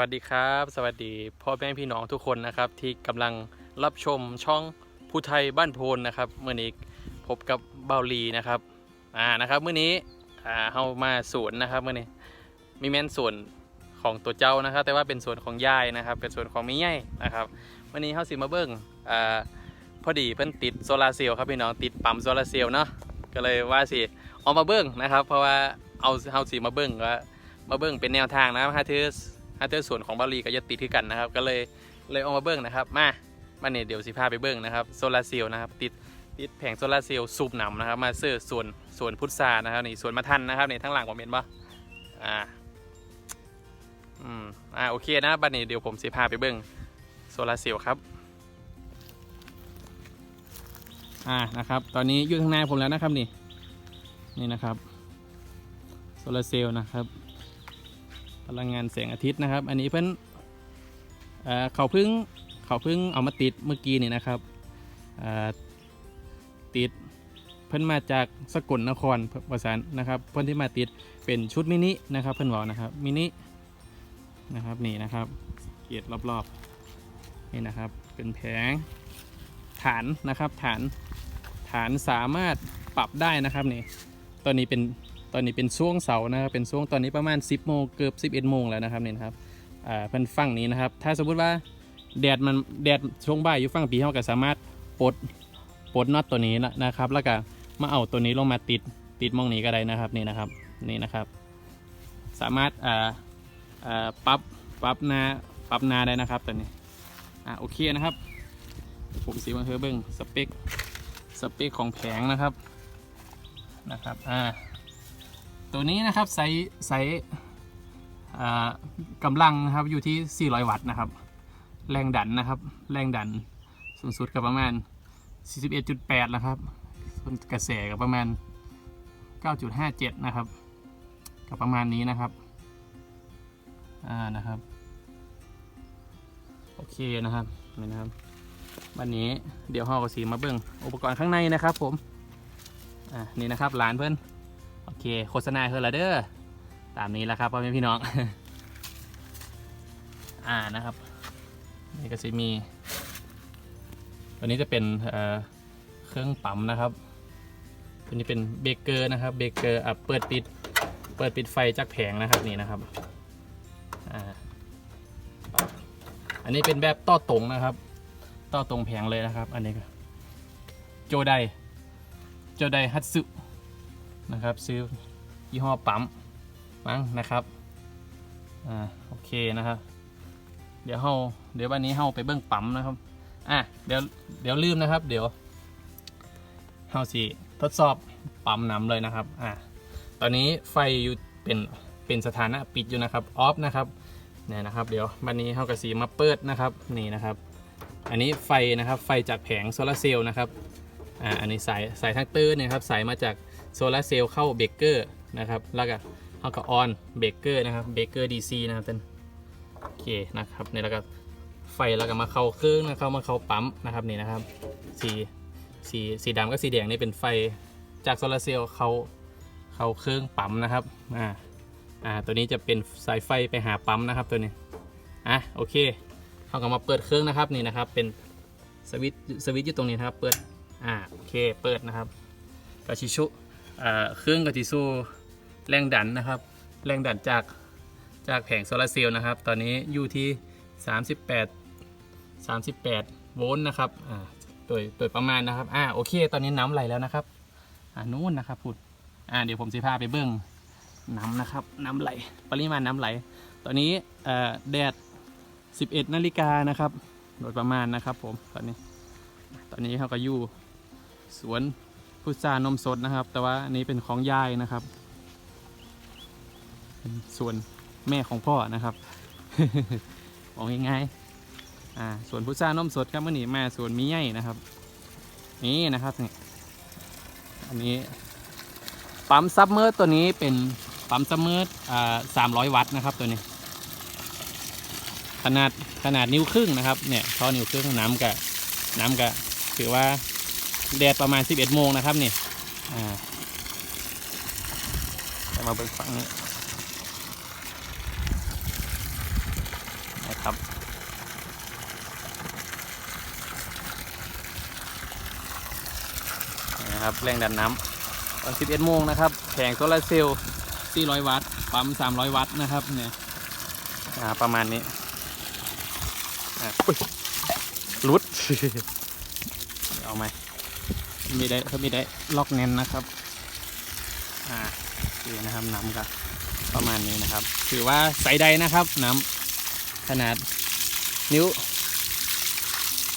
วัสดีครับ สวัสดีพ่อแม่พี่น้องทุกคนนะครับ ที่กำลังรับชมช่องผู้ไทยบ้านโพนนะครับเมื่อนี้พบกับเบาลีนะครับอ่านะครับเมื่อนี้อ่าเฮามาสวนนะครับเมื่อนี้มีแม่นสวนของตัวเจ้านะครับ แต่ว่าเป็นสวนของยายนะครับ เป็นสวนของแม่ใหญ่นะครับวันนี้เฮาสิมาเบิ่งอ่าพอดีเพิ่นติดโซลาเซลล์ครับพี่น้องติดปั๊มโซลาเซลล์เนาะก็เลยว่าสิเอามาเบิ่งนะครับ เพราะว่าเอาเฮาสิมาเบิ่งว่ามาเบิ่งเป็นแนวทางนะฮาเทส ถ้าเจอร์ส่วนของบาลีก็จะติดที่กันนะครับ ก็เลยเลยเอามาเบิ้งนะครับ มามาเนี่ยเดี๋ยวสิพาไปเบิ้งนะครับโซลาร์เซลล์นะครับ ติดติดแผงโซลาร์เซลล์สูบหนำนะครับ มาเสื้อส่วนส่วนพุทรานะครับนี่ส่วนมะทันนะครับนี่ทั้งหลังผมเห็นปะอ่าอืมอ่าโอเคนะบัดนี้เดี๋ยวผมสิพาไปเบิ้งโซลาร์เซลล์ครับอ่านะครับ ตอนนี้อยู่ข้างหน้าผมแล้วนะครับนี่นี่นะครับโซลาร์เซลล์นะครับ พลังงานแสงอาทิตย์นะครับ อันนี้เพิ่นเอ่อเขาเพึ่งเขาเพึ่งเอามาติดเมื่อกี้นี่นะครับติดเพิ่นมาจากสกลนครประสานนะครับ เพิ่นที่มาติดเป็นชุดมินินะครับเพิ่นบอกนะครับมินินะครับนี่นะครับเกียรรอบๆนี่นะครับเป็นแผงฐานนะครับฐานฐานสามารถปรับได้นะครับนี่ตัวนี้เป็น ตอนนี้เป็นช่วงเสาร์นะครับเป็นช่วงตอนนี้ประมาณ 10โมงเกือบ11โมงแล้วนะครับเนี่ยครับอ่าเป็นฝั่งนี้นะครับ ถ้าสมมติว่าแดดมันแดดช่วงบ่ายอยู่ฝั่งปีเขาก็สามารถปลดปลดน็อตตัวนี้นะครับ แล้วก็มาเอาตัวนี้ลงมาติดติดมองนี้ก็ได้นะครับนี่นะครับนี่นะครับ สามารถอ่าอ่าปรับปรับนาปรับนาได้นะครับตัวนี้อ่าโอเคนะครับผมสีมาเฮอเบิ้งสเปคสเปคของแผงนะครับนะครับอ่า ตัวนี้นะครับไซส์ไซส์กำลังนะครับอยู่ที่ 400 วัตต์นะครับ แรงดันนะครับ แรงดันสูงสุดก็ประมาณ 41.8 นะครับ ส่วนกระแสก็ประมาณ 9.57 นะครับก็ประมาณนี้นะครับ อ่านะครับ โอเคนะครับนี่นะครับ วันนี้เดี๋ยวห่อกับสีมาเบิ่งอุปกรณ์ข้างในนะครับผม อ่านี่นะครับร้านเพื่อน โอเคโฆษณาเฮอร์ละเด้อตามนี้แหละครับพ่อแม่พี่น้อง อ่านะครับ นี่ก็จะมี ตัวนี้จะเป็นเเครื่องปั๊มนะครับ ตัวนี้เป็นเบเกอร์นะครับ เบเกอร์อะเปิดปิด เปิดปิดไฟจากแผงนะครับนี่นะครับ อ่า อันนี้เป็นแบบต่อตรงนะครับ ต่อตรงแผงเลยนะครับ อันนี้โจไดโจไดฮัตสึ นะครับ ซื้อยี่ห้อปั๊มมั้งนะครับอ่าโอเคนะครับ เดี๋ยวเฮาเดี๋ยววันนี้เฮาไปเบิ้งปั๊มนะครับอะเดี๋ยวเดี๋ยวลืมนะครับ เดี๋ยวเฮาสิทดสอบปั๊มน้ำเลยนะครับอะตอนนี้ไฟอยู่เป็นเป็นสถานะปิดอยู่นะครับออฟนะครับเนี่ยนะครับเดี๋ยววันนี้เฮากระสีมาเปิดนะครับนี่นะครับ อันนี้ไฟนะครับไฟจากแผงโซลาเซลล์นะครับอ่าอันนี้สายสายทักเตอร์เนี่ยครับสายมาจาก โซลาร์เซลล์เข้าเบรกเกอร์นะครับ แล้วก็เข้ากับออนเบรกเกอร์นะครับเบรกเกอร์ดีซีนะครับท่านโอเคนะครับนี่แล้วก็ไฟแล้วก็มาเข้าเครื่องนะเข้ามาเข้าปั๊มนะครับนี่นะครับสีสีสีดำกับสีแดงนี่เป็นไฟจากโซลาร์เซลล์เข้าเข้าเครื่องปั๊มนะครับอ่าอ่าตัวนี้จะเป็นสายไฟไปหาปั๊มนะครับตัวนี้อะโอเคเขาก็มาเปิดเครื่องนะครับนี่นะครับเป็นสวิตสวิตอยู่ตรงนี้นะครับเปิดอ่าโอเคเปิดนะครับกาชิชุ เครื่องกติสู้แรงดันนะครับ แรงดันจากจากแผงโซลาร์เซลล์นะครับ ตอนนี้อยู่ที่ 38 38 โวลต์นะครับโดยโดยประมาณนะครับ อ่า โอเค ตอนนี้น้ำไหลแล้วนะครับ อ่านู้นนะครับพูดอ่า เดี๋ยวผมสิพาไปเบิ้งน้ำนะครับ น้ำไหล ปริมาณน้ำไหล ตอนนี้แดด 11 นาฬิกานะครับ โดยประมาณนะครับผม ตอนนี้ ตอนนี้เขาก็อยู่สวน พุทรานมสดนะครับ แต่ว่าอันนี้เป็นของยายนะครับเป็นส่วนแม่ของพ่อนะครับบอกง่ายๆอ่าส่วนพุทรานมสดครับเมื่อนี้มาส่วนมีใหญ่นะครับ นี่นะครับนี่อันนี้ปั๊มซับเมอร์ตัวนี้เป็นปั๊มซับเมอร์อ่าสามร้อยวัตต์นะครับตัวนี้ ขนาดขนาดนิ้วครึ่งนะครับเนี่ยท่อนิ้วครึ่งน้ำกับน้ำกับถือว่า แดดประมาณ 11 โมงนะครับนี่อ่าจะมาเบิกฝั่งนี้นะครับนะครับแรงดันน้ำตอน 11 โมงนะครับแผงโซลาเซลล์ 400 วัตต์ ปั๊ม 300 วัตต์นะครับเนี่ยประมาณนี้อะอุ๊ยรุด เอาไหม ม่ได้เขาไม่ได้ล็อกแน่นนะครับ อ่านี่นะครับน้ำก็ประมาณนี้นะครับ ถือว่าใสใดนะครับน้ำขนาดนิ้ว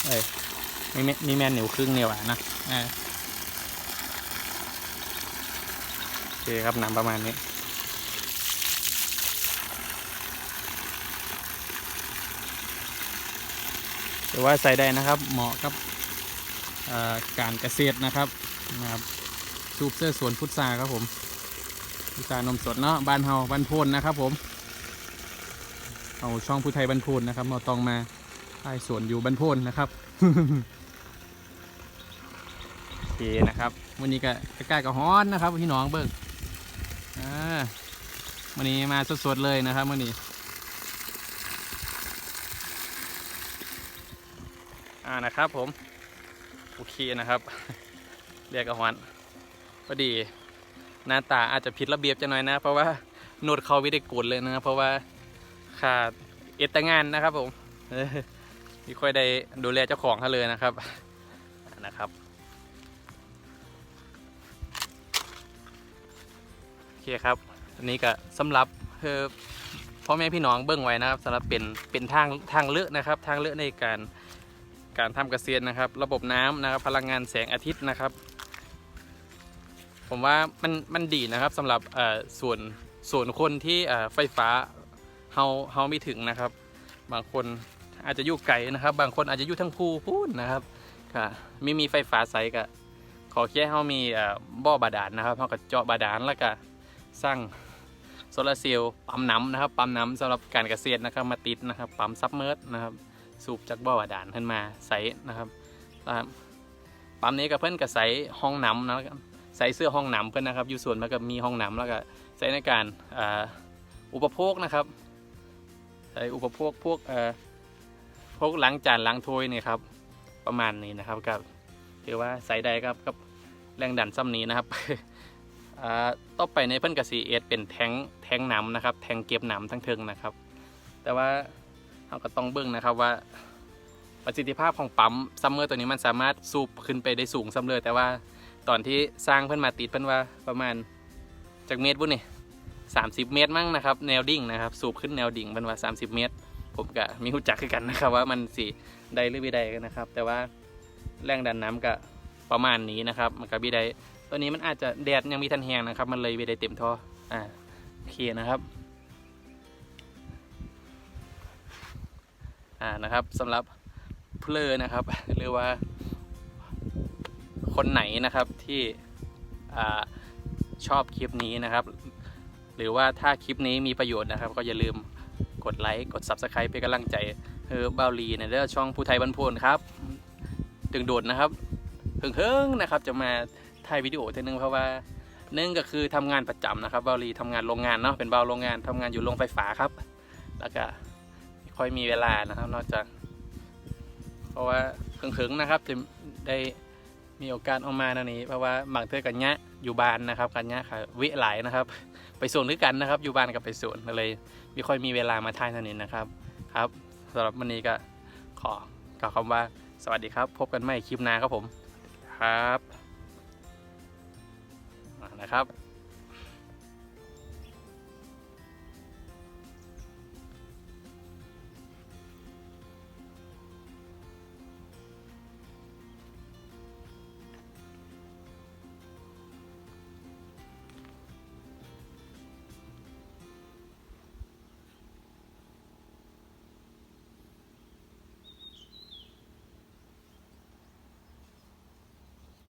เอ้ยมีแม่มีแม่นนิ้วครึ่งเนี่ยว่ะนะอ่าโอเคครับน้ำประมาณนี้ถือว่าใส่ได้นะครับ เหมาะกับ การเกษตรนะครับนะครับซูปเสื้อสวนพุทราครับผมพุทรานมสดเนาะบ้านเฮาบ้านโพนนะครับผมเอาช่องผู้ไทยบ้านโพนนะครับเราต้องมาใต้สวนอยู่บ้านโพนนะครับโอเคนะครับวันนี้ก็ใกล้กับฮ้อนนะครับพี่น้องเบิกอ่าวันนี้มาสดๆเลยนะครับวันนี้อ่านะครับผม โอเคนะครับ เรียกกระหอนพอดี หน้าตาอาจจะผิดระเบียบจะหน่อยนะ เพราะว่าหนวดเขาไม่ได้กดเลยนะครับเพราะว่าขาดเอตงานนะครับผมไม่ค่อยได้ดูแลเจ้าของเขาเลยนะครับนะครับโอเคครับอันนี้ก็สำหรับเออพ่อแม่พี่น้องเบิ้งไว้นะครับสำหรับเป็นเป็นทางทางเลือกนะครับ ทางเลือกในการ การทำเกษตรนะครับ ระบบน้ำนะครับ พลังงานแสงอาทิตย์นะครับ ผมว่ามันมันดีนะครับสำหรับส่วนส่วนคนที่ไฟฟ้าเฮาเฮาไม่ถึงนะครับ บางคนอาจจะอยู่ไกลนะครับ บางคนอาจจะอยู่ทั้งภูพูนนะครับค่ะไม่มีไฟฟ้าใส่ก็ขอแค่เฮามีบ่อบาดาลนะครับเฮาก็เจาะบาดาลแล้วก็สร้างโซลาร์เซลล์ปั๊มน้ำนะครับ ปั๊มน้ำสำหรับการเกษตรนะครับ มาติดนะครับ ปั๊มซับเมอร์นะครับ สูบจากบ่อบาดาลขึ้นมาใส่นะครับปั๊มนี้ก็เพิ่อนก็ใส่ห้องน้ำนะครับใส่เสื้อห้องน้ำเพิ่อนนะครับ อยู่ส่วนมันก็มีห้องน้ำแล้วก็ใช้ในการอ,อุปโภคนะครับใส่อุปโภคพวกพวกล้างจานล้างถ้วยนี่ครับ ประมาณนี้นะครับกับถือว่าใส่ได้ครับกับแรงดันซ้ำนี้นะครับต่อไปในเพิ่อนกสีเอสเป็นแทงแทงน้ำนะครับ แทงเก็บน้ำทั้งเทิงนะครับ แต่ว่า เราก็ต้องเบิ่งนะครับว่าประสิทธิภาพของปั๊มซัมเมอร์ตัวนี้มันสามารถสูบขึ้นไปได้สูงซัมเมอร์แต่ว่าตอนที่สร้างเพิ่อนมาติดเพิ่นว่าประมาณจากเมตรบุ่นนี่สามสิบเมตรมั้งนะครับ แนวดิ่งนะครับ สูบขึ้นแนวดิ่งเพิ่นว่า30เมตร ผมก็มีหูจักคือกันนะครับ ว่ามันสิได้หรือไม่ได้กันนะครับ แต่ว่าแรงดันน้ำก็ประมาณนี้นะครับ มันก็บีได้ตัวนี้มันอาจจะแดดยังมีทันแหงนะครับ มันเลยไม่ได้เต็มท่ออ่าโอเคนะครับ อ่านะครับสำหรับเพลอนะครับ หรือว่า คนไหนนะครับที่อ่าชอบคลิปนี้นะครับ หรือว่าถ้าคลิปนี้มีประโยชน์นะครับ ก็อย่าลืมกดไลค์กด Subscribe เป็นกำลังใจเฮอเบาลีในเรื่องช่องผู้ไทยบรรพนครับดึงโดดนะครับเพิ่งเฮิ่งนะครับ จะมาถ่ายวิดีโอทีนึงเพราะว่าหนึ่งก็คือทำงานประจำนะครับเบาลีทำงานโรงงานเนาะเป็นเบาโรงงานทำงานอยู่โรงไฟฟ้าครับ แล้วก็ ค่อยมีเวลานะครับ นอกจาก เพราะว่าเพิ่งๆนะครับจะได้มีโอกาสออกมานั่นนี้ เพราะว่าบางเทื่อกันเนี้ยอยู่บ้านนะครับ กันเนี้ยค่ะวิหลายนะครับ ไปสวนด้วยกันนะครับ อยู่บ้านกับไปสวนเลยไม่ค่อยมีเวลามาถ่ายเท่านี้นะครับ ครับสำหรับวันนี้ก็ขอกล่าวคำว่าสวัสดีครับ พบกันใหม่คลิปหน้าครับผมครับนะครับ